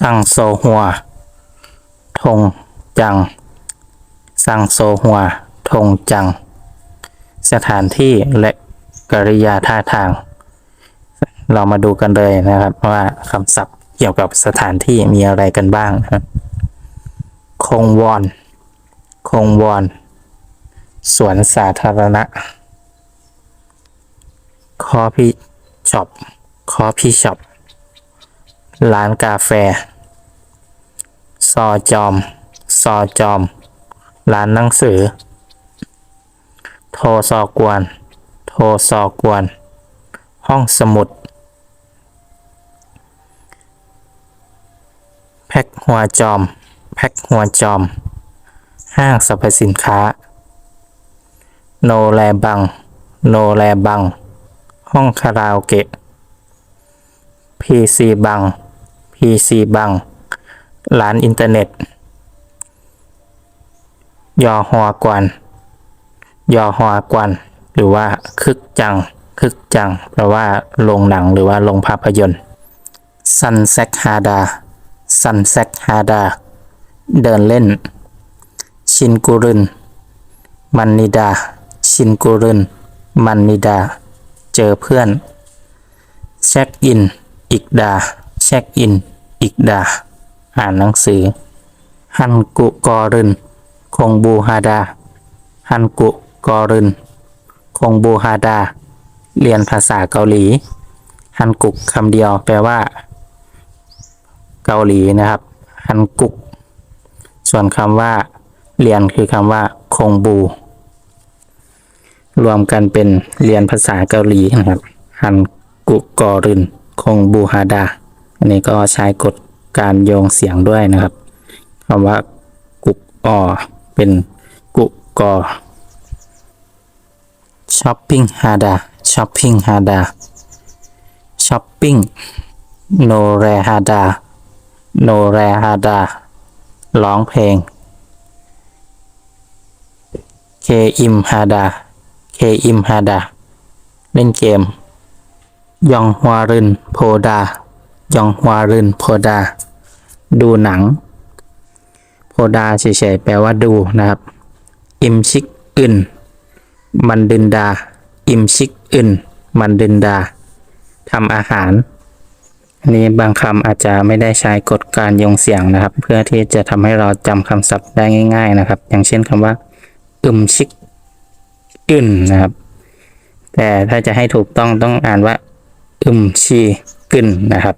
ซังโซฮัว ทงจังซังโซฮัว ทงจัง สถานที่และกริยาท่าทาง เรามาดูกันเลยนะครับ ว่าคำศัพท์เกี่ยวกับสถานที่มีอะไรกันบ้างครับคงวอน คงวอน สวนสาธารณะ คอพี่ช็อป คอพี่ช็อป ร้านกาแฟ ซอจอม ซอจอม ร้านหนังสือ โทซอกวน โทซอกวน ห้องสมุด แพ็คหัวจอม แพ็คหัวจอม ห้างสรรพสินค้า โนแลบัง โนแลบัง ห้องคาราโอเกะ PC บัง PC บังร้านอินเทอร์เน็ต ยอหัวกวน ยอหัวกวน หรือว่าคึกจัง คึกจัง แปลว่าโรงหนังหรือว่าโรงภาพยนตร์ซันเซ็กฮาดาซันเซ็กฮาดา เดินเล่น ชินกุรุน มันนิดา ชินกุรุน มันนิดา เจอเพื่อน เช็คอินอีกดา เช็คอินอีกดา อ่านหนังสือ ฮันกุกอรุนคงบูฮาดา ฮันกุกอรุนคงบูฮาดา เรียนภาษาเกาหลี ฮันกุกคำเดียวแปลว่า เกาหลีนะครับ ฮันกุก ส่วนคำว่า เรียนคือคำว่า คงบู รวมกันเป็นเรียนภาษาเกาหลีนะครับ ฮันกุกอรุนคงบูฮาดา อันนี้ก็ใช้กฎการโยงเสียงด้วยนะครับคำว่ากุกออเป็นกุกอช้อปปิ้งฮาดาช้อปปิ้งฮาดาช้อปปิ้งโนแรฮาดาโนแรฮาดาร้องเพลงเคอิมฮาดาเคอิมฮาดาเล่นเกมยองฮวารึนโพดา ยองฮวารึนโพดา ดูหนังโพดาเฉยๆแปลว่าดูนะครับ อิมชิกอึนมันดินดา อิมชิกอึนมันดินดาทำอาหารอันนี้บางคำอาจจะไม่ได้ใช้กฎการยงเสียงนะครับ เพื่อที่จะทำให้เราจำคำศัพท์ได้ง่าย ๆนะครับ อย่างเช่นคำว่าอึมชิกอึนนะครับ แต่ถ้าจะให้ถูกต้องต้องอ่านว่าอึมชี กึนนะครับ